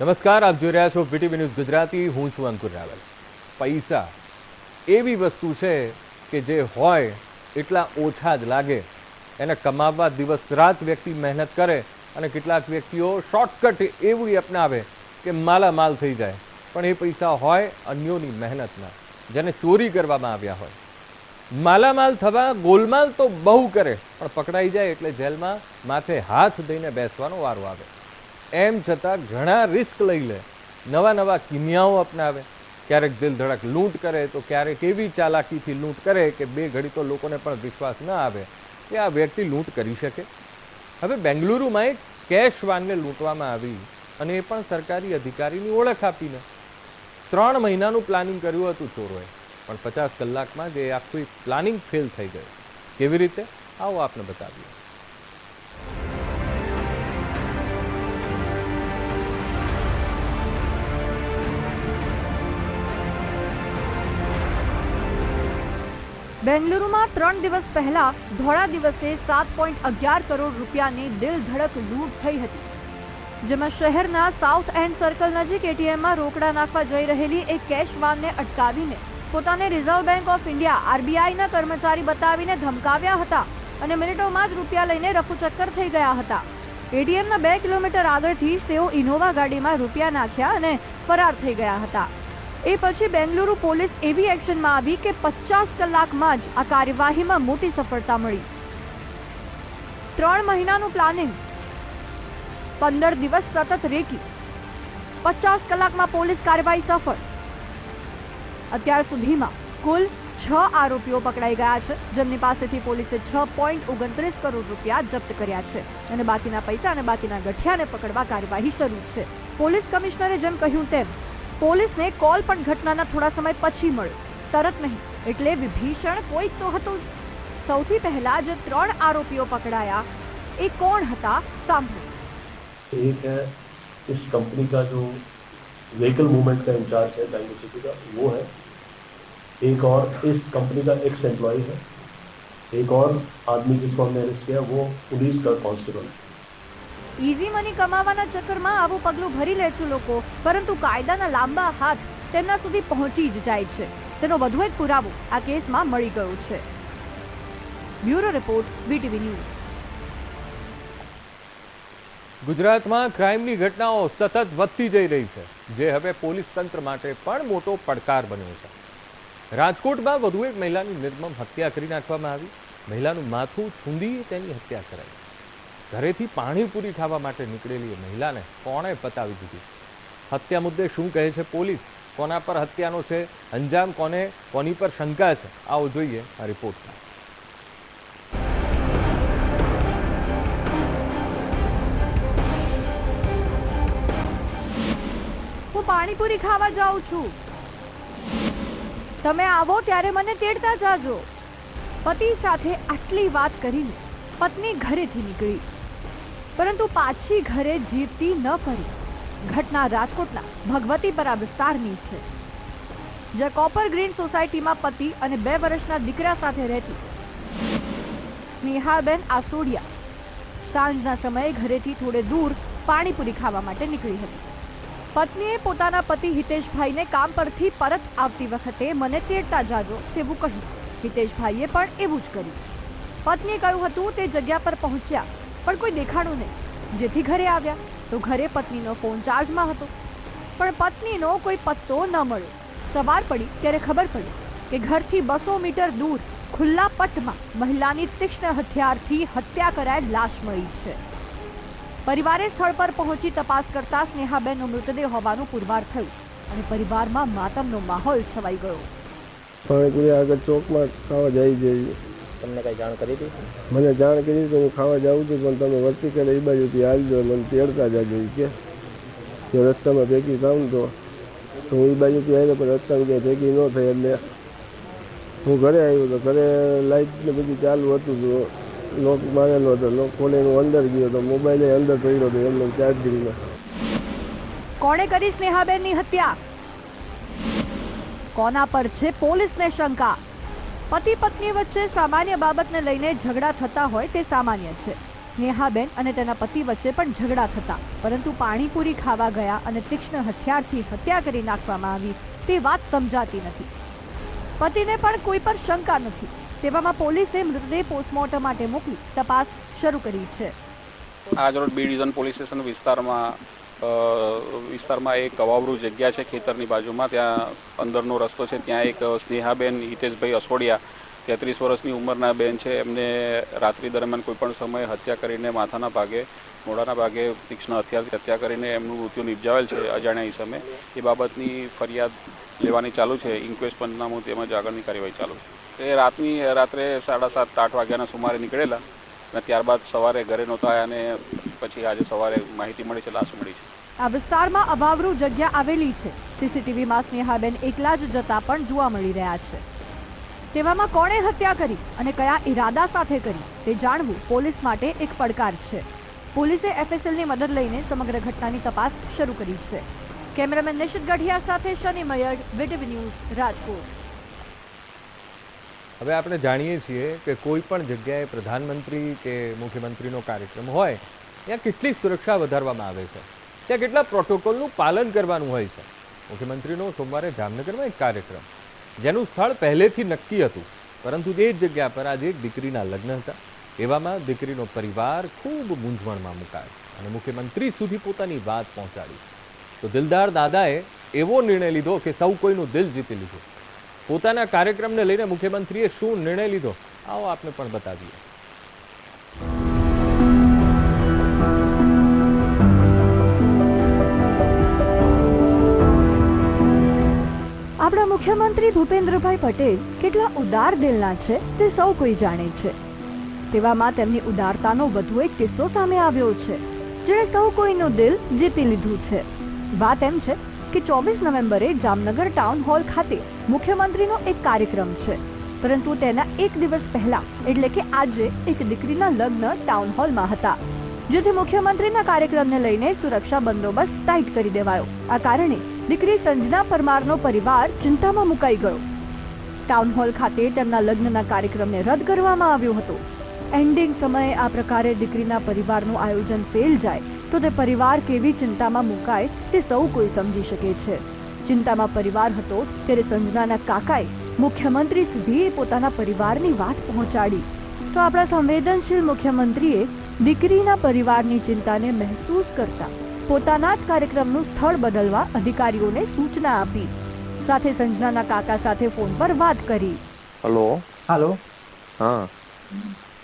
નમસ્કાર, આપ જોઈ રહ્યા છો વીટીવી ન્યૂઝ ગુજરાતી. હું છું અંકુર રાવલ. પૈસા એવી વસ્તુ છે કે જે હોય એટલા ઓછા જ લાગે. એને કમાવવા દિવસ રાત વ્યક્તિ મહેનત કરે અને કેટલાક વ્યક્તિઓ શોર્ટકટ એવું અપનાવે કે માલામાલ થઈ જાય. પણ એ પૈસા હોય અન્યોની મહેનતના, જેને ચોરી કરવામાં આવ્યા હોય. માલામાલ થવા ગોલમાલ તો બહુ કરે, પણ પકડાઈ જાય એટલે જેલમાં માથે હાથ દઈને બેસવાનો વારો આવે. એમ છતાં ઘણા રિસ્ક લઈ લે. નવા નવા કિમિયાઓ અપનાવે. ક્યારેક દિલ ધડક લૂંટ કરે તો ક્યારેક એવી ચાલાકીથી લૂંટ કરે કે બે ઘડી તો લોકોને પણ વિશ્વાસ ન આવે કે આ વ્યક્તિ લૂંટ કરી શકે. હવે બેંગલુરુમાં એક કેશ વાનને લૂંટવામાં આવી અને એ પણ સરકારી અધિકારીની ઓળખ આપીને. ત્રણ મહિનાનું પ્લાનિંગ કર્યું હતું ચોરોએ, પણ પચાસ કલાકમાં જે આખું પ્લાનિંગ ફેલ થઈ ગયું. કેવી રીતે? આવો આપને બતાવીએ. બેંગલુરુમાં ત્રણ દિવસ પહેલા ધોળા દિવસે સાત પોઈન્ટ અગિયાર કરોડ રૂપિયાની દિલ ધડક લૂંટ થઈ હતી, જેમાં શહેરના સાઉથ એન્ડ સર્કલ નજીક એટીએમમાં રોકડા નાખવા જઈ રહેલી એક કેશ વાનને અટકાવીને પોતાને રિઝર્વ બેંક ઓફ ઇન્ડિયા આરબીઆઈના કર્મચારી બતાવીને ધમકાવ્યા હતા અને મિનિટોમાં જ રૂપિયા લઈને રફુચક્કર થઈ ગયા હતા. એટીએમના બે કિલોમીટર આગળથી તેઓ ઇનોવા ગાડીમાં રૂપિયા નાખ્યા અને ફરાર થઈ ગયા હતા. એ પછી બેંગલુરુ પોલીસ એવી એક્શનમાં આવી કે પચાસ કલાકમાં જ આ કાર્યવાહીમાં મોટી સફળતા મળી. ત્રણ મહિનાનું પ્લાનિંગ. પંદર દિવસ સતત રેકી. પચાસ કલાકમાં પોલીસ કાર્યવાહી સફળ. અત્યાર સુધીમાં કુલ છ આરોપીઓ પકડાઈ ગયા છે, જેમની પાસેથી પોલીસે છ પોઈન્ટ ઓગણત્રીસ કરોડ રૂપિયા જપ્ત કર્યા છે અને બાકીના પૈસા અને બાકીના ગઠિયાને પકડવા કાર્યવાહી શરૂ છે. પોલીસ કમિશનરે જેમ કહ્યું તેમ પોલીસને કોલ પણ ઘટનાના થોડા સમય પછી મળ્યો તરત નહીં એટલે વિભીષણ કોઈક તો હતું જ. સૌથી પહેલા જે ત્રણ આરોપીઓ પકડાયા એ કોણ હતા સાંભળો एक है इस कंपनी का जो व्हीकल मूवमेंट का इंचार्ज है बेंगलुरु सिटी का वो है एक और इस कंपनी का एक्स एम्प्लॉय है एक और आदमी जिसको हमने अरेस्ट किया वो पुलिस का कांस्टेबल है ઈઝી મની કમાવાના ચક્કરમાં આવું પગલું ભરી લે છે લોકો, પરંતુ કાયદાના લાંબા હાથ તેમના સુધી પહોંચી જ જાય છે. તેનો વધુ એક પુરાવો આ કેસમાં મળી ગયો છે. Bureau report VTV News. ગુજરાતમાં ક્રાઇમની ઘટનાઓ સતત વધતી જઈ રહી છે, જે હવે પોલીસ તંત્ર માટે પણ મોટો પડકાર બન્યો છે. રાજકોટમાં વધુ એક મહિલાની નિર્મમ હત્યા કરી નાખવામાં આવી. મહિલાનું માથું છૂંદી તેની હત્યા કરાઈ. ઘરેથી પાણીપુરી ખાવા માટે નીકળેલી મહિલાને કોણે પતાવી દીધી? હત્યા મુદ્દે શું કહે છે પોલીસ? કોના પર હત્યાનો છે? અંજામ કોને? કોની પર શંકા છે? આવો જોઈએ આ રિપોર્ટમાં હું પાણીપુરી ખાવા જાઉં છું. તમે આવો ત્યારે મને તેડતા જાજો. પતિ સાથે આટલી વાત કરીને પત્ની ઘરેથી નીકળી. પરંતુ પાછી ઘરે જીવતી ન ફરી ઘટના રાજકોટના ભગવતીપરા વિસ્તારની છે. જ્યાં કોપર ગ્રીન સોસાયટીમાં પતિ અને બે વર્ષના દીકરા સાથે રહેતી સ્નેહાબેન આસોડિયા સાંજના સમયે ઘરેથી થોડે દૂર પાણીપુરી ખાવા માટે નીકળી હતી. પત્નીએ પોતાના પતિ હિતેશભાઈને કામ પરથી પરત આવતી વખતે મને તેડતા જાજો તેવું કહ્યું. હિતેશભાઈએ પણ એવું જ કર્યું. પત્નીએ કહ્યું હતું તે જગ્યા પર પહોંચ્યા, પણ કોઈ દેખાણું નહીં. જેથી ઘરે આવ્યા તો ઘરે પત્નીનો ફોન ચાર્જમાં હતો. પણ પત્નીનો કોઈ પત્તો ન મળ્યો. સવાર પડી ત્યારે ખબર પડી કે ઘરથી બસો મીટર દૂર ખુલ્લા પટમાં મહિલાની તીક્ષ્ણ હથિયારથી હત્યા કરાયેલ લાશ મળી છે. પરિવારે સ્થળ પર પહોંચી તપાસ કરતા સ્નેહાબેનનો મૃતદેહ હોવાનું પુરવાર થયું અને પરિવારમાં માતમનો માહોલ છવાઈ ગયો. આગળ ચોકમાં ખાવા જઈ જઈએ. તમને કઈ જાણ કરી હતી? મને જાણ કરી કે હું ખાવા જાઉં છું પણ તમે વસ્તી કરે એ બાજુથી આવજો મને તેડતા જાજો કે. જો રસ્તામાં ભેગી થાઉં તો તો હું એ બાજુથી આવ્યો પણ રસ્તામાં ક્યાંય ભેગી ન થઈ એટલે હું ઘરે આવ્યો તો ઘરે લાઇટ ને બધું ચાલુ હતું તો લોક મારેલો હતો લોક ખોલીને હું અંદર ગયો તો મોબાઈલ અંદર પડ્યો હતો એમને ચાર્જિંગમાં કોણે કરી સ્નેહાબેનની હત્યા? કોના પર છે પોલીસને શંકા? પતિ પત્ની વચ્ચે સામાન્ય બાબતને લઈને ઝઘડા થતા હોય તે સામાન્ય છે. સ્નેહાબેન અને તેના પતિ વચ્ચે પણ ઝઘડા થતા, પરંતુ પાણીપુરી ખાવા ગયા અને તીક્ષ્ણ હથિયારથી હત્યા કરી નાખવામાં આવી, તે વાત સમજાતી નથી. પતિને પણ કોઈ પર શંકા નથી. તેવામાં પોલીસે મૃતદેહ પોસ્ટમોર્ટમ માટે મોકલી તપાસ શરૂ કરી છે. આજરોડ બી ડિવિઝન પોલીસ સ્ટેશન વિસ્તારમાં વિસ્તારમાં એક કવાવરૂ જગ્યા છે ખેતરની બાજુમાં. ત્યાં અંદરનો રસ્તો છે. ત્યાં એક સ્નેહાબેન હિતેશભાઈ અસોડિયા, તેત્રીસ વર્ષની ઉંમરના બેન છે. એમને રાત્રિ દરમિયાન કોઈ પણ સમયે હત્યા કરીને માથાના ભાગે મોડાના ભાગે તીક્ષ્ણ હથિયારથી હત્યા કરીને એમનું મૃત્યુ નિપજાવેલ છે અજાણ્યા ઈસમે. એ બાબતની ફરિયાદ લેવાની ચાલુ છે. ઇન્ક્વેસ્ટ પંચનામું તેમજ આગળની કાર્યવાહી ચાલુ છે. એ રાતની, રાત્રે સાડા સાત, આઠ વાગ્યાના સુમારે નીકળેલા અને ત્યારબાદ સવારે ઘરે નહોતા અને પછી આજે સવારે માહિતી મળી છે, લાશ મળી છે. આ વિસ્તારમાં અભાવરૂ જગ્યા આવેલી છે. સીસીટીવીમાં સ્નેહાબેન એકલા જ જતા પણ જોવા મળી રહ્યા છે. તેવામાં કોણે હત્યા કરી અને કયા ઈરાદા સાથે કરી તે જાણવું પોલીસ માટે એક પડકાર છે. પોલીસે એફએસએલની મદદ લઈને સમગ્ર ઘટનાની તપાસ શરૂ કરી છે. કેમેરામેન નિશિત ગઢિયા સાથે શનિ મયર, વીટીવી ન્યૂઝ, રાજકોટ. હવે આપણે જાણીએ છીએ કે કોઈ પણ જગ્યાએ પ્રધાનમંત્રી કે મુખ્યમંત્રીનો કાર્યક્રમ હોય, ત્યાં કેટલી સુરક્ષા વધારવામાં આવે છે. ત્યાં કેટલા પ્રોટોકોલનું પાલન કરવાનું હોય છે. મુખ્યમંત્રીનો સોમવારે જામનગરમાં એક કાર્યક્રમ, જેનું સ્થળ પહેલેથી નક્કી હતું, પરંતુ એ જ જગ્યા પર આજે એક દીકરીના લગ્ન હતા. એવામાં દીકરીનો પરિવાર ખૂબ મૂંઝવણમાં મુકાયો અને મુખ્યમંત્રી સુધી પોતાની વાત પહોંચાડી. તો દિલદાર દાદાએ એવો નિર્ણય લીધો કે સૌ કોઈનું દિલ જીતી લીધું. પોતાના કાર્યક્રમને લઈને મુખ્યમંત્રીએ શું નિર્ણય લીધો, આવો આપને પણ બતાવીએ. આપણા મુખ્યમંત્રી ભૂપેન્દ્રભાઈ પટેલ કેટલા ઉદાર દિલના છે તે સૌ કોઈ જાણે છે. તેવામાં તેમની ઉદારતાનો વધુ એક કિસ્સો સામે આવ્યો છે. જેણે સૌ કોઈનું દિલ જીતી લીધું છે. વાત એમ છે કે ચોવીસ નવેમ્બરે જામનગર ટાઉન હોલ ખાતે મુખ્યમંત્રીનો એક કાર્યક્રમ છે. પરંતુ તેના એક દિવસ પહેલા, એટલે કે આજે, એક દીકરીના લગ્ન ટાઉન હોલમાં હતા. જેથી મુખ્યમંત્રીના કાર્યક્રમને લઈને સુરક્ષા બંદોબસ્ત ટાઈટ કરી દેવાયો. આ કારણે દીકરી સંજના પરમારનો પરિવાર ચિંતામાં મુકાઈ ગયો. ટાઉન હોલ ખાતે તેમના લગ્નના કાર્યક્રમને રદ કરવામાં આવ્યો હતો. એન્ડિંગ સમયે આ પ્રકારે દીકરીના પરિવારનું આયોજન ફેલ જાય તો તે પરિવાર કેવી ચિંતામાં મુકાય તે સૌ કોઈ સમજી શકે છે. ચિંતામાં પરિવાર હતો ત્યારે સંજનાના કાકાએ મુખ્યમંત્રી સુધી પોતાના પરિવારની વાત પહોંચાડી. તો આપણા સંવેદનશીલ મુખ્યમંત્રીએ દીકરીના પરિવારની ચિંતાને મહેસૂસ કરતા પોતાના જ કાર્યક્રમનું સ્થળ બદલવા અધિકારીઓને સૂચના આપી. સાથે સંજનાના કાકા સાથે ફોન પર વાત કરી. હલો. હાલો. હા.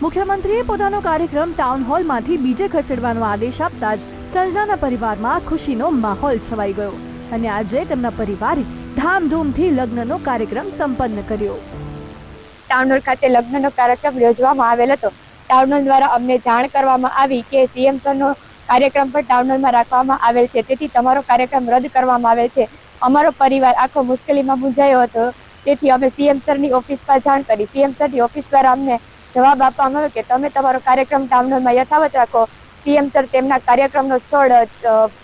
મુખ્યમંત્રીએ પોતાનો કાર્યક્રમ ટાઉન હોલમાંથી બીજે ખસેડવાનો આદેશ આપતા જ સંજનાના પરિવારમાં ખુશીનો માહોલ છવાઈ ગયો અને આજે તેમના પરિવારે ધામધૂમથી લગ્નનો કાર્યક્રમ સંપન્ન કર્યો. ટાઉનહોલ ખાતે લગ્નનો કાર્યક્રમ યોજવામાં આવેલ હતો. ટાઉનહોલ દ્વારા અમને જાણ કરવામાં આવી કે સીએમ સરનો કાર્યક્રમ પણ ટાઉનહોલમાં રાખવામાં આવેલ છે. તેથી તમારો કાર્યક્રમ રદ કરવામાં આવેલ છે. અમારો પરિવાર આખો મુશ્કેલીમાં મૂંઝાયો હતો. તેથી અમે સીએમ સરની ઓફિસમાં જાણ કરી. સીએમ સરની ઓફિસ દ્વારા અમને જવાબ આપવામાં આવ્યો કે તમે તમારો કાર્યક્રમ ટાઉનહોલમાં યથાવત રાખો. પીએમ સર તેમના કાર્યક્રમનો સ્થળ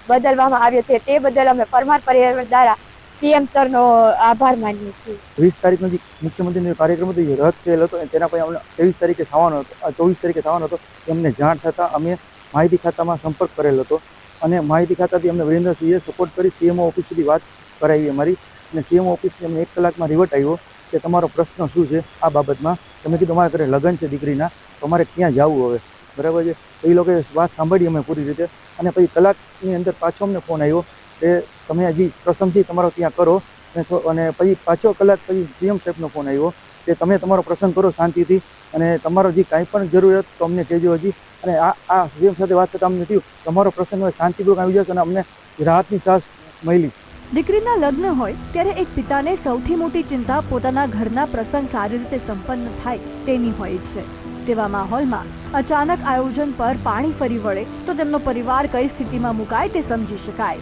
બદલવામાં આવ્યો છે. તે બદલ અમે પરમાર પરિવાર દ્વારા સીએમ સરનો આભાર માનીએ છીએ. વીસ તારીખનો જે મુખ્યમંત્રીનો કાર્યક્રમ હતો રદ થયેલ હતો તેના પછી અમને ત્રેવીસ તારીખે થવાનો હતો ચોવીસ તારીખે થવાનો હતો. એમને જાણ થતાં અમે માહિતી ખાતામાં સંપર્ક કરેલ હતો અને માહિતી ખાતાથી અમને વિરેન્દ્રસિંહે સપોર્ટ કરી, સીએમઓ ઓફિસ સુધી વાત કરાવી અમારી અને સીએમઓ ઓફિસથી અમને એક કલાકમાં રિવર્ટ આવ્યો. કે તમારો પ્રશ્ન શું છે આ બાબતમાં? તમે કીધું અમારા ઘરે લગ્ન છે દીકરીના, તો અમારે ક્યાં જવું હવે? બરાબર છે? એ લોકોએ વાત સાંભળી અમે પૂરી રીતે. અને પછી કલાકની અંદર પાછો અમને ફોન આવ્યો કે તમે હજી પ્રસંગથી તમારો ત્યાં કરો. અને પછી પાછો કલાક પછી સીએમ સાહેબનો ફોન આવ્યો કે તમે તમારો પ્રસંગ કરો શાંતિથી. અને તમારો જે કાંઈ પણ જરૂરિયાત તો અમને કહેજો હજી. અને આ આ સીએમ સાથે વાત થતાં અમને થયું, તમારો પ્રસંગ શાંતિપૂર્વક આવી જશે અને અમને રાહતની સાસ મળી. દીકરીના લગ્ન હોય ત્યારે એક પિતાને સૌથી મોટી ચિંતા પોતાના ઘરના પ્રસંગ સારી રીતે સંપન્ન થાય તેની હોય છે. તેવા માહોલમાં અચાનક આયોજન પર પાણી ફરી વળે તો તેમનો પરિવાર કઈ સ્થિતિમાં મુકાય તે સમજી શકાય.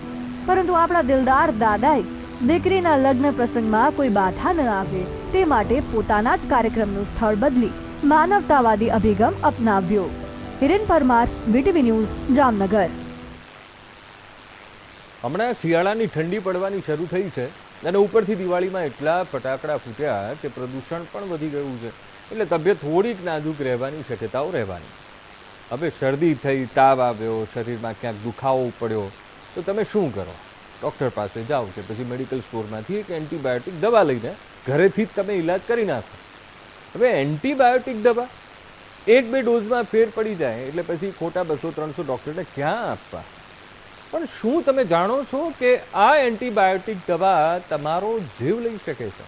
પરંતુ આપણા દિલદાર દાદાએ દીકરીના લગ્ન પ્રસંગમાં કોઈ બાધા ન આવે તે માટે પોતાના જ કાર્યક્રમનું સ્થળ બદલી માનવતાવાદી અભિગમ અપનાવ્યો. Hiren Parmar VTV News Jamnagar. હમણાં શિયાળાની ઠંડી પડવાની શરૂ થઈ છે અને ઉપરથી દિવાળીમાં એટલા ફટાકડા ફૂટ્યા કે પ્રદૂષણ પણ વધી ગયું છે. એટલે તબિયત થોડીક નાજુક રહેવાની, શક્યતાઓ રહેવાની. હવે શરદી થઈ, તાવ આવ્યો, શરીરમાં ક્યાંક દુખાવો પડ્યો, તો તમે શું કરો? ડૉક્ટર પાસે જાઓ કે પછી મેડિકલ સ્ટોરમાંથી એક એન્ટીબાયોટિક દવા લઈને ઘરેથી જ તમે ઈલાજ કરી નાખો. હવે એન્ટીબાયોટિક દવા? એક બે ડોઝમાં ફેર પડી જાય, એટલે પછી ખોટા બસો, ત્રણસો ડૉક્ટરને ક્યાં આપવા? પણ શું તમે જાણો છો કે આ એન્ટીબાયોટિક દવા તમારો જીવ લઈ શકે છે?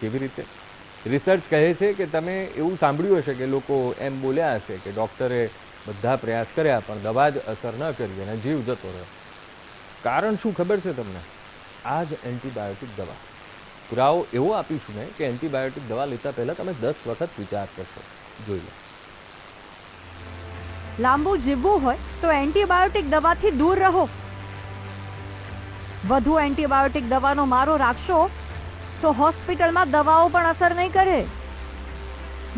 કેવી રીતે? રિસર્ચ કહે છે કે તમે એવું સાંભળ્યું હશે કે લોકો એમ બોલ્યા હશે કે ડૉક્ટરે બધા પ્રયાસ કર્યા, પણ દવા જ અસર ન કરી અને જીવ જતો રહ્યો. કારણ શું ખબર છે તમને? આ જ એન્ટીબાયોટિક દવા. પુરાવો એવો આપીશું ને કે એન્ટીબાયોટિક દવા લેતા પહેલાં તમે દસ વખત વિચાર કરશો. જોઈ લો. લાંબુ જીવવું હોય તો એન્ટીબાયોટિક દવાથી દૂર રહો. વધુ એન્ટીબાયોટિક દવાનો મારો રાખશો તો હોસ્પિટલમાં દવાઓ પણ અસર નહીં કરે.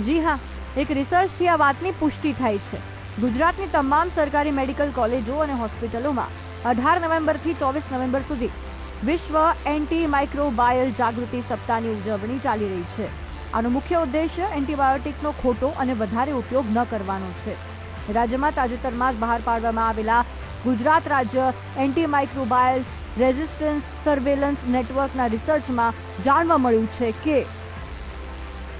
જી હા, એક રિસર્ચથી આ વાતની પુષ્ટિ થાય છે. ગુજરાતની તમામ સરકારી મેડિકલ કોલેજો અને હોસ્પિટલોમાં અઢાર નવેમ્બરથી ચોવીસ નવેમ્બર સુધી વિશ્વ એન્ટી માઇક્રોબાયલ જાગૃતિ સપ્તાહની ઉજવણી ચાલી રહી છે. આનો મુખ્ય ઉદ્દેશ્ય એન્ટીબાયોટિકનો ખોટો અને વધારે ઉપયોગ ન કરવાનો છે. રાજ્યમાં તાજેતરમાં જ બહાર પાડવામાં આવેલા ગુજરાત રાજ્ય એન્ટી માઇક્રોબાયલ રેઝિસ્ટન્સ સર્વેલન્સ નેટવર્કના રિસર્ચમાં જાણવા મળ્યું છે કે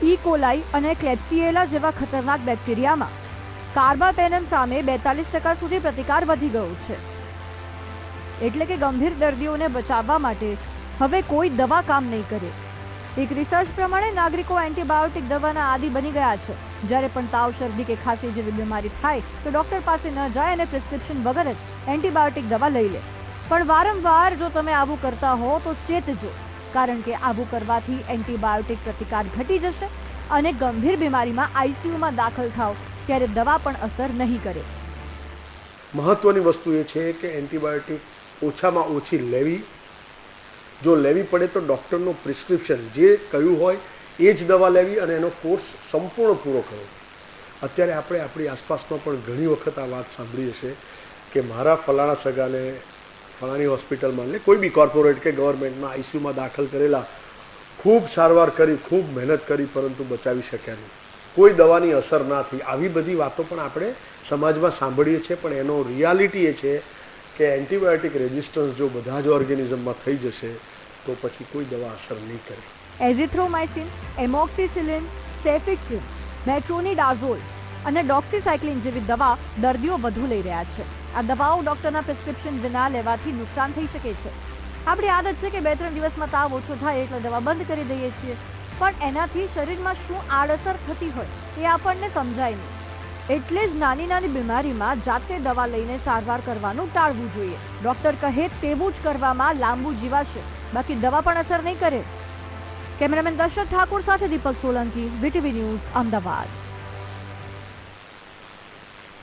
ઈ કોલાઈ અને ક્લેપ્સિએલા જેવા ખતરનાક બેક્ટેરિયામાં કાર્બાપેનમ સામે બેતાલીસ ટકા સુધી પ્રતિકાર વધી ગયો છે. એટલે કે ગંભીર દર્દીઓને બચાવવા માટે હવે કોઈ દવા કામ નહીં કરે. એક રિસર્ચ પ્રમાણે નાગરિકો એન્ટીબાયોટિક દવાના આદિ બની ગયા છે. જ્યારે પણ તાવ, શરદી કે ખાંસી જેવી બીમારી થાય, તો ડોક્ટર પાસે ન જાય અને પ્રિસ્ક્રિપ્શન વગર જ એન્ટીબાયોટિક દવા લઈ લે. પણ વારંવાર જો તમે આવું કરતા હો, તો ચેતજો. કારણ કે આવું કરવાથી એન્ટીબાયોટિક પ્રતિકાર ઘટી જશે અને ગંભીર બીમારીમાં આઈસીયુમાં દાખલ થાવ ત્યારે દવા પણ અસર નહીં કરે. મહત્વની વસ્તુ એ છે કે એન્ટીબાયોટિક ઓછામાં ઓછી લેવી જો લેવી પડે તો ડૉક્ટરનું પ્રિસ્ક્રિપ્શન જે કહ્યું હોય એ જ દવા લેવી અને એનો કોર્સ સંપૂર્ણ પૂરો કરવો. અત્યારે આપણે આપણી આસપાસમાં પણ ઘણી વખત આ વાત સાંભળી હશે કે મારા ફલાણા સગાને, ફલાણી હોસ્પિટલમાં એટલે કોઈ બી કોર્પોરેટ કે ગવર્મેન્ટમાં આઈસીયુમાં દાખલ કરેલા, ખૂબ સારવાર કરી, ખૂબ મહેનત કરી, પરંતુ બચાવી શક્યા નહીં. કોઈ દવાની અસર ના થઈ. આવી બધી વાતો પણ આપણે સમાજમાં સાંભળીએ છીએ, પણ એનો રિયાલિટી એ છે કે એન્ટીબાયોટિક રેઝિસ્ટન્સ જો બધા જ ઓર્ગેનિઝમમાં થઈ જશે, તો પછી કોઈ દવા અસર નહીં કરે. એઝિથ્રોમાઇસિન એમોક્સિસિલિન, સેફિક્સિન, મેટ્રોનિડાઝોલ અને ડોક્સિસાઇક્લિન જેવી દવા દર્દીઓ વધુ લઈ રહ્યા છે. આ દવાઓ ડોક્ટરના પ્રિસ્ક્રિપ્શન વિના લેવાથી નુકસાન થઈ શકે છે. આપણી આદત છે કે બે ત્રણ દિવસમાં તાવ ઓછો થાય એટલે દવા બંધ કરી દઈએ છીએ. પણ એનાથી શરીરમાં શું આડઅસર થતી હોય એ આપણને સમજાય નહીં. એટલે જ નાની નાની બીમારીમાં જાતે દવા લઈને સારવાર કરવાનું ટાળવું જોઈએ. ડોક્ટર કહે તેવું જ કરવામાં લાંબુ જીવાશે. બાકી દવા પણ અસર નહીં કરે. કેમેરામેન દર્શક ઠાકોર સાથે દીપક સોલંકી, વીટીવી ન્યૂઝ, અમદાવાદ.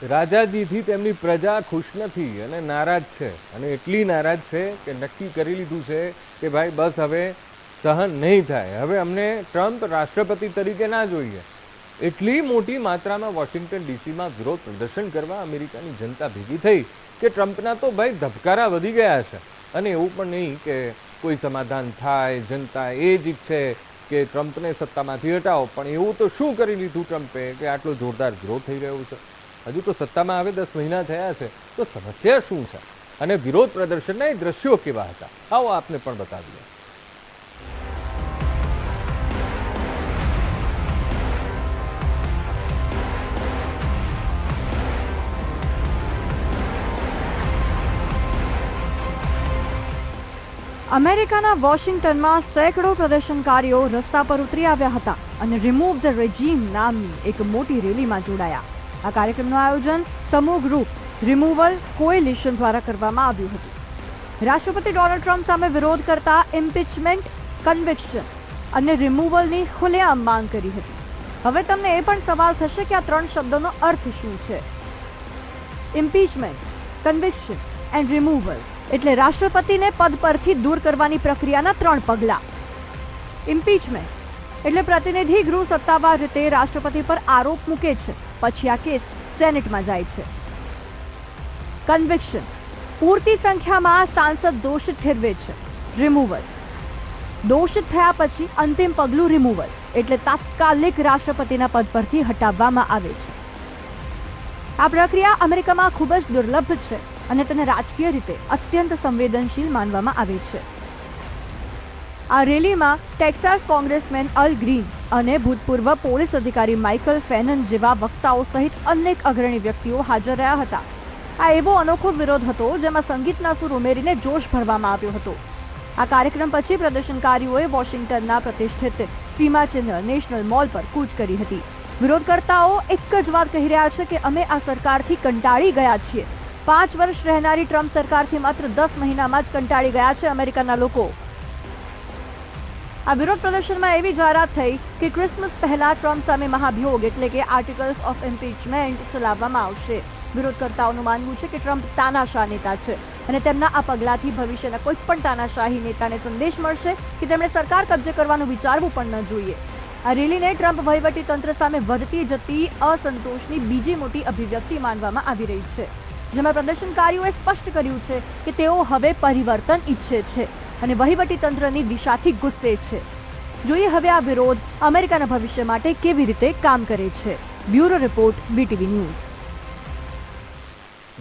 રાજાજીથી તેમની પ્રજા ખુશ નથી અને નારાજ છે. અને એટલી નારાજ છે કે નક્કી કરી લીધું છે કે ભાઈ બસ હવે સહન નહીં થાય. હવે અમને ટ્રમ્પ રાષ્ટ્રપતિ તરીકે ના જોઈએ. એટલી મોટી માત્રામાં વોશિંગ્ટન ડીસીમાં વિરોધ પ્રદર્શન કરવા અમેરિકાની જનતા ભેગી થઈ કે ટ્રમ્પના તો ભાઈ ધબકારા વધી ગયા છે. અને એવું પણ નહીં કે કોઈ સમાધાન થાય, જનતા એ જ ઈચ્છે કે ટ્રમ્પને સત્તામાંથી હટાવો. પણ એવું તો શું કરી લીધું ટ્રમ્પે કે આટલો જોરદાર વિરોધ થઈ રહ્યો છે? હજુ તો સત્તામાં આવે દસ મહિના થયા છે. તો સમસ્યા શું છે? અને વિરોધ પ્રદર્શનના એ દ્રશ્યો કેવા હતા? આવો આપને પણ બતાવીએ. અમેરિકાના વોશિંગ્ટનમાં સેંકડો પ્રદર્શનકારીઓ રસ્તા પર ઉતરી આવ્યા હતા અને રિમૂવ ધ રેજીમ નામની એક મોટી રેલીમાં જોડાયા. આ કાર્યક્રમનું આયોજન સમૂહ ગ્રુપ રિમૂવલ કોએલિશન દ્વારા કરવામાં આવ્યું હતું. રાષ્ટ્રપતિ ડોનાલ્ડ ટ્રમ્પ સામે વિરોધ કરતા ઇમ્પીચમેન્ટ કન્વિક્શન અને રિમૂવલની ખુલ્લેઆમ માંગ કરી હતી. હવે તમને એ પણ સવાલ થશે કે આ ત્રણ શબ્દોનો અર્થ શું છે? ઇમ્પીચમેન્ટ કન્વિક્શન એન્ડ રિમૂવલ એટલે રાષ્ટ્રપતિને પદ પરથી દૂર કરવાની પ્રક્રિયાના ત્રણ પગલા. ઇમ્પીચમેન્ટ એટલે પ્રતિનિધિ ગૃહ સત્તાવાર રીતે રાષ્ટ્રપતિ પર આરોપ મૂકે છે. પછી આ કેસ સેનેટમાં જાય છે. કન્વિક્શન પૂરતી સંખ્યામાં સાંસદ દોષ ઠેરવે છે. રિમૂવલ દોષ થયા પછી અંતિમ પગલું રિમૂવલ એટલે તાત્કાલિક રાષ્ટ્રપતિના પદ પરથી હટાવવામાં આવે છે. આ પ્રક્રિયા અમેરિકામાં ખૂબ જ દુર્લભ છે. અને તેને રાજકીય રીતે અત્યંત સંવેદનશીલ માનવામાં આવે છે. આ રેલીમાં ટેક્સાસ કોંગ્રેસમેન અલ ગ્રીન અને ભૂતપૂર્વ પોલીસ અધિકારી માઇકલ ફેનન જેવા વક્તાઓ સહિત અનેક અગ્રણી વ્યક્તિઓ હાજર રહ્યા હતા. આ એવો અનોખો વિરોધ હતો જેમાં સંગીતના સુર ઉમેરીને જોશ ભરવામાં આવ્યો હતો. આ કાર્યક્રમ પછી પ્રદર્શનકારીઓએ વોશિંગ્ટનના પ્રતિષ્ઠિત સીમાચિહ્ન નેશનલ મોલ પર કૂચ કરી હતી. વિરોધકર્તાઓ એક જ વાત કહી રહ્યા છે કે અમે આ સરકારથી કંટાળી ગયા છીએ. પાંચ વર્ષ રહેનારી ટ્રમ્પ સરકારથી માત્ર દસ મહિનામાં જ કંટાળી ગયા છે અમેરિકાના લોકો. આ વિરોધ પ્રદર્શનમાં એવી જાહેરાત થઈ કે ક્રિસમસ પહેલા ટ્રમ્પ સામે મહાભિયોગ એટલે કે આર્ટિકલ્સ ઓફ ઇમ્પીચમેન્ટ ચલાવવામાં આવશે. વિરોધકર્તાઓનું માનવું છે કે ટ્રમ્પ તાનાશાહ નેતા છે અને તેમના આ પગલાથી ભવિષ્યના કોઈ પણ તાનાશાહી નેતાને સંદેશ મળશે કે તેમણે સરકાર કબજે કરવાનું વિચારવું પણ ન જોઈએ. આ રેલીને ટ્રમ્પ વહીવટી તંત્ર સામે વધતી જતી અસંતોષની બીજી મોટી અભિવ્યક્તિ માનવામાં આવી રહી છે. જેમાં પ્રદર્શનકારીઓએ સ્પષ્ટ કર્યું છે કે તેઓ હવે પરિવર્તન ઈચ્છે છે અને વહીવટી તંત્રની દિશાથી ગુસ્સે છે. જોઈએ હવે આ વિરોધ અમેરિકાના ભવિષ્ય માટે કેવી રીતે કામ કરે છે. Bureau report, VTV News.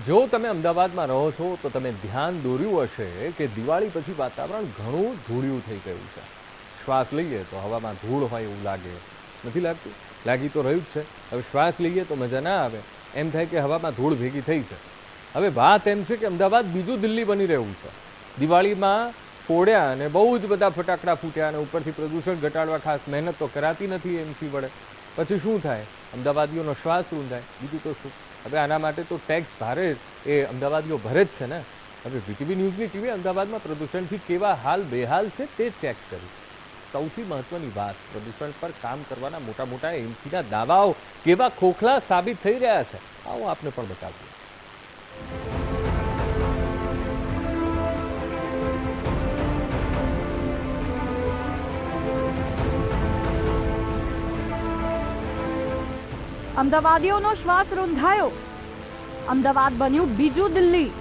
જો તમે અમદાવાદમાં રહો છો, તો તમે ધ્યાન દોર્યું હશે કે દિવાળી પછી વાતાવરણ ઘણું ધૂળિયું થઈ ગયું છે. શ્વાસ લઈએ તો હવામાં ધૂળ હોય એવું લાગે. નથી લાગતું? લાગી તો રહ્યું જ છે. હવે શ્વાસ લઈએ તો મજા ના આવે. એમ થાય કે હવામાં ધૂળ ભેગી થઈ છે. હવે વાત એમ છે કે અમદાવાદ બીજું દિલ્હી બની રહ્યું છે. દિવાળીમાં ફોડ્યા અને બહુ જ બધા ફટાકડા ફૂટ્યા અને ઉપરથી પ્રદૂષણ ઘટાડવા ખાસ મહેનત તો કરાતી નથી એમસી વડે. પછી શું થાય? અમદાવાદીઓનો શ્વાસ રૂંધાય બીજું તો શું? હવે આના માટે તો ટેક્સ ભારે એ અમદાવાદીઓ ભરે જ છે ને. હવે વીટીવી ન્યૂઝની ટીવી અમદાવાદમાં પ્રદૂષણથી કેવા હાલ બેહાલ છે તે ચેક કર્યું. સૌથી મહત્વની વાત, પ્રદૂષણ પર કામ કરવાના મોટા મોટા એમસીના દાવાઓ કેવા ખોખલા સાબિત થઈ રહ્યા છે આવો આપને પણ બતાવીએ અમદાવાદીઓનો શ્વાસ રૂંધાયો. અમદાવાદ બન્યું બીજું દિલ્હી.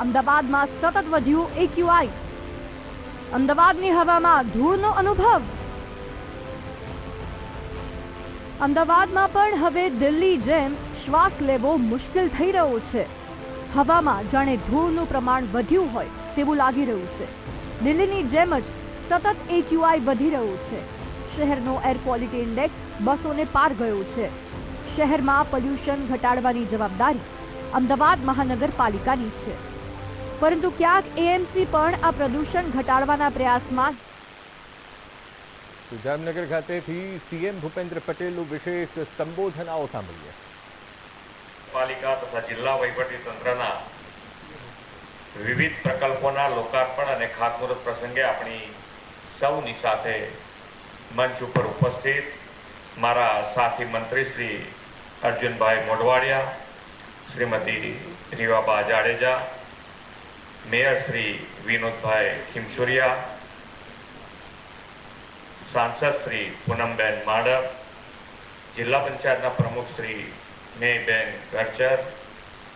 અમદાવાદમાં સતત વધ્યું એક્યુઆઈ અમદાવાદની હવામાં ધૂળનો અનુભવ. અમદાવાદમાં પણ હવે દિલ્હી જેમ શ્વાસ લેવો મુશ્કેલ થઈ રહ્યો છે. હવામાં જાણે ધૂળનું પ્રમાણ વધ્યું હોય તેવું લાગી રહ્યું છે. દિલ્હીની જેમ જ સતત એક્યુઆઈ વધી રહ્યું છે. શહેરનો એર ક્વોલિટી ઇન્ડેક્સ બસોને પાર ગયો છે. શહેરમાં પોલ્યુશન ઘટાડવાની જવાબદારી અમદાવાદ મહાનગરપાલિકાની છે. પરંતુ ક્યાંક એએમસી પણ આ પ્રદૂષણ ઘટાડવાના પ્રયાસમાં જામનગર ખાતેથી સીએમ ભૂપેન્દ્ર પટેલનું વિશેષ સંબોધન આવો સાંભળીએ. પાલિકા તથા જિલ્લા વહીવટી તંત્રના વિવિધ પ્રકલ્પોના લોકાર્પણ અને ખાતમુહૂર્ત પ્રસંગે આપણી સૌની સાથે મંચ ઉપર ઉપસ્થિત મારા સાથી મંત્રી શ્રી અર્જુનભાઈ મોઢવાડિયા, શ્રીમતી રીવાબા જાડેજા, મેયર શ્રી વિનોદભાઈ ખીમસુરિયા, સાંસદ શ્રી પૂનમબેન માડક જિલ્લા પંચાયતના પ્રમુખ શ્રી મેયબેન ગરચર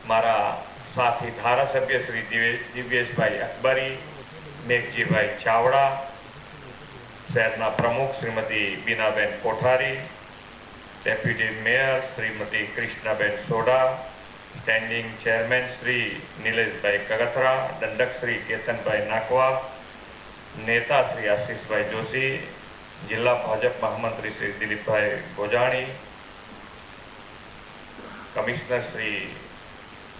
મારા સાથી ધારાસભ્ય શ્રી દિવે- દિવ્યેશભાઈ અકબરી, મેઘજીભાઈ ચાવડા, શહેરના પ્રમુખ Shrimati Binaben Kothari, deputy mayor Shrimati Krishnaben Soda standing chairman Shri Nileshbhai Kagathara, દંડક શ્રી કેતનભાઈ નાકવા, નેતા શ્રી આશીષભાઈ જોશી, જિલ્લા ભાજપ મહામંત્રી Shri Dilipbhai Gojani commissioner Shri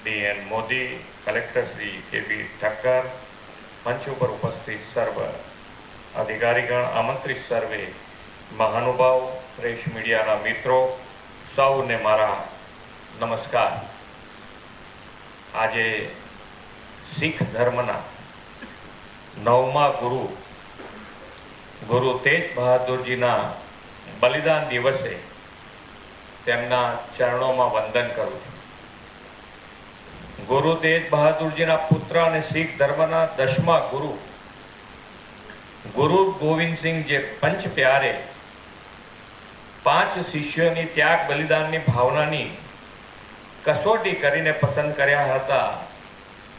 D N Modi collector Shri K B Thakkar મંચ ઉપર ઉપસ્થિત સર્વ અધિકારીગણ આમંત્રિત સર્વે મહાનુભાવ પ્રેસ મીડિયાના મિત્રો સૌને મારા નમસ્કાર આજે શીખ ધર્મના નવમા ગુરુ ગુરુ તેજ બહાદુરજીના બલિદાન દિવસે તેમના ચરણોમાં વંદન કરું છું. ગુરુ તેજ બહાદુરજીના પુત્ર અને શીખ ધર્મના દસમા ગુરુ ગુરુ ગોવિંદસિંહ જે પંચ પ્યારે, પાંચ શિષ્યોની ત્યાગ બલિદાનની ભાવનાની કસોટી કરીને પસંદ કર્યા હતા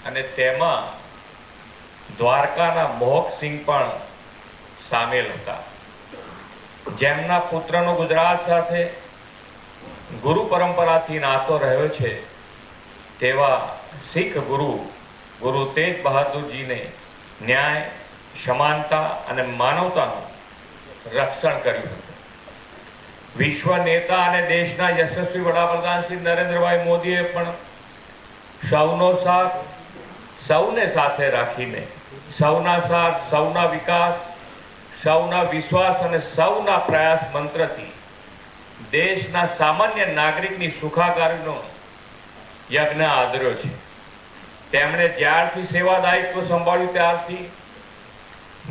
અને તેમાં દ્વારકાના મોહકસિંહ પણ સામેલ હતા. જેમના પુત્રનો ગુજરાત સાથે ગુરુ પરંપરાથી નાતો રહ્યો છે, તેવા શીખ ગુરુ ગુરુ તેજ બહાદુરજીને ન્યાય, સમાનતા અને માનવતાનું રક્ષણ કર્યું હતું. વિશ્વ નેતા અને દેશના યશસ્વી વડાપ્રધાન શ્રી નરેન્દ્રભાઈ મોદીએ પણ સૌનો સાથ સૌને સાથે રાખીને, સૌના સાથ, સૌના વિકાસ, સૌના વિશ્વાસ અને સૌના પ્રયાસ મંત્રથી દેશના સામાન્ય નાગરિકની સુખાકારીનો યજ્ઞ આદર્યો છે. તેમણે જ્યારથી સેવા દાયિત્વ સંભાળ્યું ત્યારથી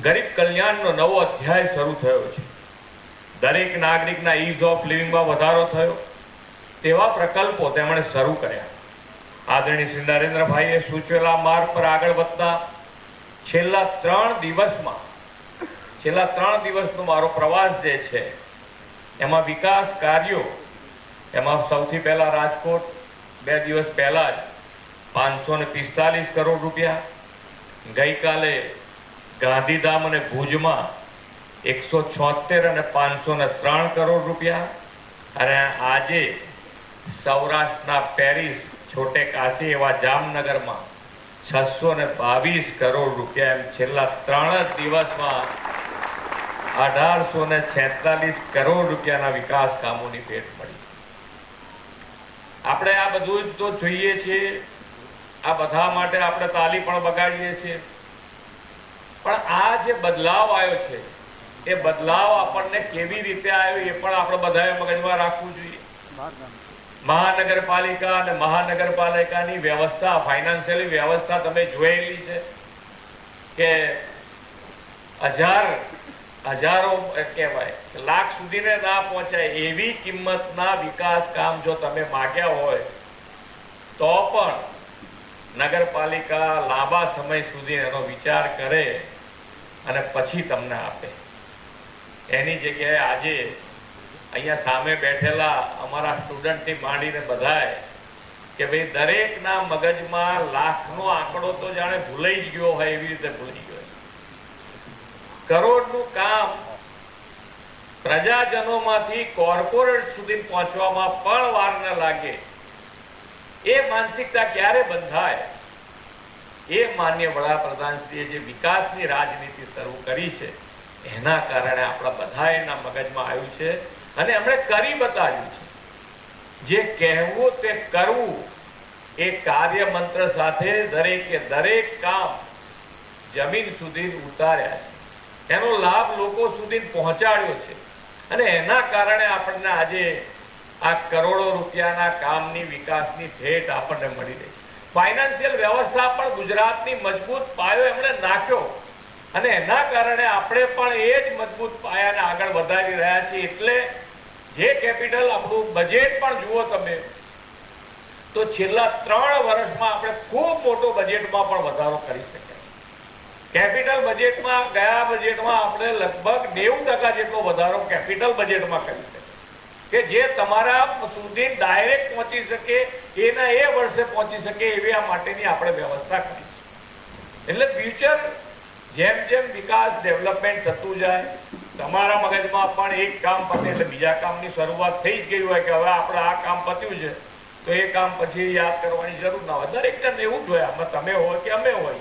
ગરીબ કલ્યાણનો નવો અધ્યાય શરૂ થયો છે. દરેક નાગરિકના ઇઝ ઓફ લિવિંગમાં વધારો થયો. તેવા પ્રકલ્પો તેમણે શરૂ કર્યા. આદરણીય શ્રી નરેન્દ્રભાઈએ સૂચવેલા માર્ગ પર આગળ વધતા છેલ્લા ત્રણ દિવસમાં, છેલ્લા ત્રણ દિવસનો મારો પ્રવાસ જે છે એમાં વિકાસ કાર્યો. એમાં સૌથી પહેલા રાજકોટ, બે દિવસ પહેલા જ પાંચસો ને પિસ્તાલીસ કરોડ રૂપિયા. ગઈકાલે ગાંધીધામ અને ભુજમાં એકસો છોતેર અને પાંચસો ને ત્રણ કરોડ રૂપિયા. અને આજે સૌરાષ્ટ્રના પેરિસ છોટે કાશી એવા જામનગરમાં છસો ને બાવીસ કરોડ રૂપિયા એમ છેલ્લા ત્રણ જ દિવસમાં અઢારસો ને છેતાલીસ કરોડ રૂપિયાના વિકાસ કામોની ભેટ મળી. આપણે આ બધું તો જોઈએ છીએ. આ બધા માટે આપણે તાલી પણ બગાડીએ છીએ. પણ આ જે બદલાવ આવ્યો છે, એ બદલાવ આપણને કેવી રીતે આવ્યો એ પણ આપણે બધાએ મગજમાં રાખવું જોઈએ. મહાનગરપાલિકા અને મહાનગરપાલિકાની વ્યવસ્થા ફાઇનાન્શિયલ વ્યવસ્થા તમે જોયેલી છે કે હજાર હજારો કહેવાય લાખ સુધીને ના પહોંચાય એવી કિંમતના વિકાસ કામ જો તમે માગ્યા હોય, તો પણ નગરપાલિકા લાંબા સમય સુધી એનો વિચાર કરે અને પછી તમને આપે. એની જગ્યાએ આજે અહીંયા સામે બેઠેલા અમારા સ્ટુડન્ટથી માંડીને બધાએ કે ભાઈ દરેકના મગજમાં લાખનો આંકડો તો જાણે ભૂલાઈ જ ગયો હોય એવી રીતે ભૂલી કરોડનું કામ પ્રજાજનોમાંથી કોર્પોરેટ સુધી પહોંચવામાં પણ વાર ન લાગે. એ માનસિકતા ક્યારે બંધાય? એ માન્ય વડાપ્રધાનશ્રીએ જે વિકાસની રાજનીતિ શરૂ કરી છે, એના કારણે આપણા બધા એના મગજમાં આવ્યું છે અને એમણે કરી બતાવ્યું છે. જે કહેવું તે કરવું એ કાર્ય મંત્ર સાથે દરેકે દરેક કામ જમીન સુધી ઉતાર્યા છે. એનો લાભ લોકો સુધી પહોંચાડ્યો છે. અને એના કારણે આપણને આજે આ કરોડો રૂપિયાના કામની વિકાસની ભેટ આપણને મળી રહી ફાઇનાન્શિયલ વ્યવસ્થા પણ ગુજરાતની મજબૂત પાયો એમણે નાખ્યો. અને એના કારણે આપણે પણ એ જ મજબૂત પાયાને આગળ વધારી રહ્યા છીએ. એટલે જે કેપિટલ આપણું બજેટ પણ જુઓ તમે, તો છેલ્લા ત્રણ વર્ષમાં આપણે ખૂબ મોટો બજેટમાં પણ વધારો કરી શક્યા કેપિટલ બજેટમાં ગયા બજેટમાં આપણે લગભગ નેવું ટકા જેટલો વધારો કેપિટલ બજેટમાં કર્યો છે. કે જે તમારા સુધી ડાયરેક્ટ પહોંચી શકે, એના એ વર્ષે પહોંચી શકે એવી આ માટેની આપણે વ્યવસ્થા કરી એટલે ફ્યુચર જેમ જેમ વિકાસ ડેવલપમેન્ટ થતું જાય, તમારા મગજમાં પણ એક કામ પતે એટલે બીજા કામની શરૂઆત થઈ જ ગઈ હોય કે હવે આપણે આ કામ પત્યું છે, તો એ કામ પછી યાદ કરવાની જરૂર ના હોય. દરેક જણ એવું જ હોય. આમાં તમે હોય કે અમે હોય.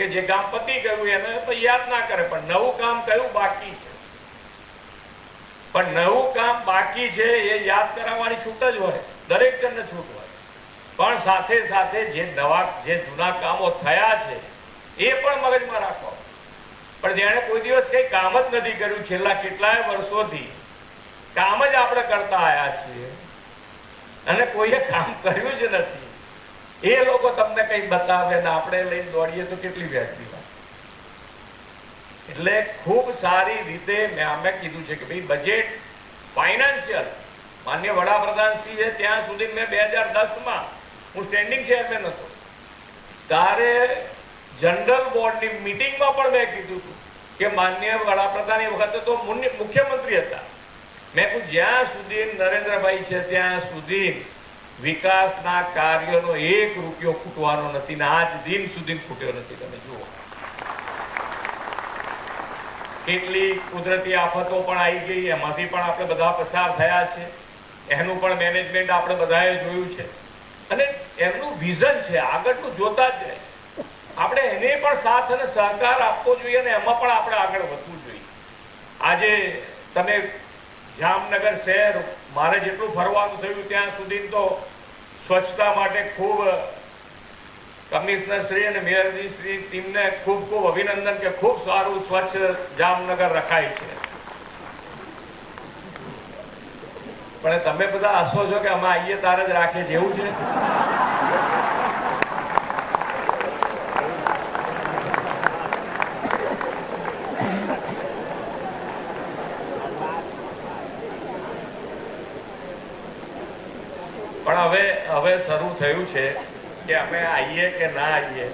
કે જે કામ પતી ગયું એને તો યાદ ના કરે, પણ નવું કામ કયું બાકી છે? પણ નવું કામ બાકી છે એ યાદ કરાવવાની છૂટ જ હોય, દરેક જણને છૂટ હોય. પણ સાથે સાથે જે નવા, જે જૂના કામો થયા છે, એ પણ મગજમાં રાખો. પણ જેણે કોઈ દિવસ કઈ કામ જ નથી કર્યું, છેલ્લા કેટલાય વર્ષોથી, કામ જ આપણે કરતા આયા છીએ. અને કોઈએ કામ કર્યું જ નથી. એ લોકો તમને કઈ બતાવે ને આપણે લઈને દોડીએ તો કેટલી વ્યાજબી એટલે ખૂબ સારી રીતે મેં અમે કીધું છે કે ભાઈ બજેટ ફાઇનાન્શિયલ માન્ય વડાપ્રધાન શ્રીએ ત્યાં સુધી મેં બે હજાર દસમાં હું સ્ટેન્ડિંગ ચેરમેન હતો. ત્યારે જનરલ બોર્ડની મિટિંગમાં પણ મેં કીધું હતું કે માન્ય વડાપ્રધાન એ વખતે તો મુખ્યમંત્રી હતા. મેં કહ્યું જ્યાં સુધી નરેન્દ્રભાઈ છે ત્યાં સુધી વિકાસના કાર્યનો એક રૂપિયો ખૂટવાનો નથી ને આજ દિન સુધી ખૂટ્યો નથી, તમે જુઓ. કેટલી કુદરતી આફતો પણ આવી ગઈ, એમાંથી પણ આપણે બધા પસાર થયા છે. એનું પણ મેનેજમેન્ટ આપણે બધાએ જોયું છે. અને એમનું વિઝન છે, આગળનું જોતા જ આપણે એને પણ સાથ અને સહકાર આપવો જોઈએ અને એમાં પણ આપણે આગળ વધવું જોઈએ. આજે તમે જામનગર શહેર મારે જેટલું ફરવાનું થયું ત્યાં સુધી તો સ્વચ્છતા માટે ખૂબ કમિશનર શ્રી અને મેયરજી શ્રી ટીમને ખૂબ ખૂબ અભિનંદન કે ખૂબ સારું સ્વચ્છ જામનગર રખાય છે. પણ તમે બધા હસો છો કે અમે આઈએ તારે જ રાખીએ જેવું છે પણ હવે શરૂ થયું છે કે અમે આવીએ કે ના આવીએ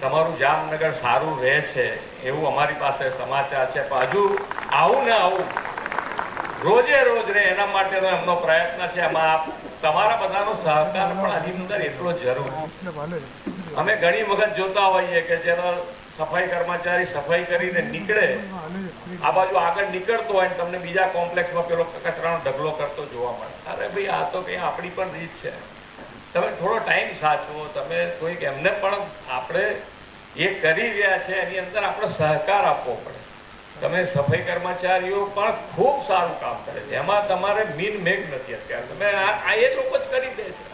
તમારું જામનગર સારું રહે છે એવું અમારી પાસે સમાચાર છે. પણ હજુ આવું ને આવું રોજે રોજ રહે એના માટેનો એમનો પ્રયત્ન છે. એમાં આપ તમારા બધાનો સહકાર પણ આની અંદર એટલો જરૂર અમે ઘણી વખત જોતા હોઈએ કે જેનો સફાઈ કર્મચારી સફાઈ કરીને નીકળે આ બાજુ આગળ નીકળતો હોય ને તમને બીજા કોમ્પ્લેક્સમાં પેલો કચરાનો ઢગલો કરતો જોવા મળે. અરે ભાઈ આ તો કઈ આપણી પણ રીત છે. તમે થોડો ટાઈમ સાચવો, તમે કોઈક એમને પણ આપણે એ કરી રહ્યા છે, એની અંદર આપણે સહકાર આપવો પડે. તમે સફાઈ કર્મચારીઓ પણ ખૂબ સારું કામ કરે છે. એમાં તમારે મીન મેઘ નથી અત્યારે. તમે આ એ લોકો જ કરી દે છે.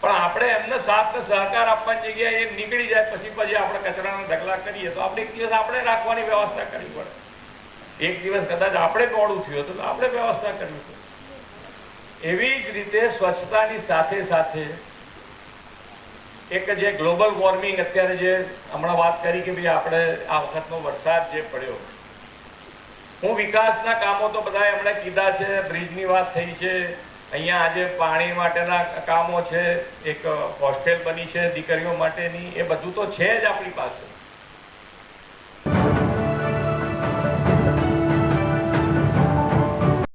પણ આપણે એમને સાથ સહકાર આપવાની જગ્યાએ એ નીકળી જાય, પછી પછી આપણે કચરાના ઢગલા કરીએ, તો આપણે એક દિવસ આપણે રાખવાની વ્યવસ્થા કરવી પડે. એક દિવસ કદાચ આપણે દોડું થયું હતું, તો આપણે વ્યવસ્થા કરવી પડે. એવી જ રીતે સ્વચ્છતાની સાથે સાથે એક જે ગ્લોબલ વોર્મિંગ અત્યારે જે હમણાં વાત કરી કે ભાઈ આપણે આ વખતનો વરસાદ જે પડ્યો. હું વિકાસના કામો તો બધા એમણે કીધા છે, બ્રિજની વાત થઈ છે, અહીંયા આજે પાણી માટેના કામો છે, એક હોસ્ટેલ બની છે દીકરીઓ માટેની, એ બધું તો છે જ આપણી પાસે.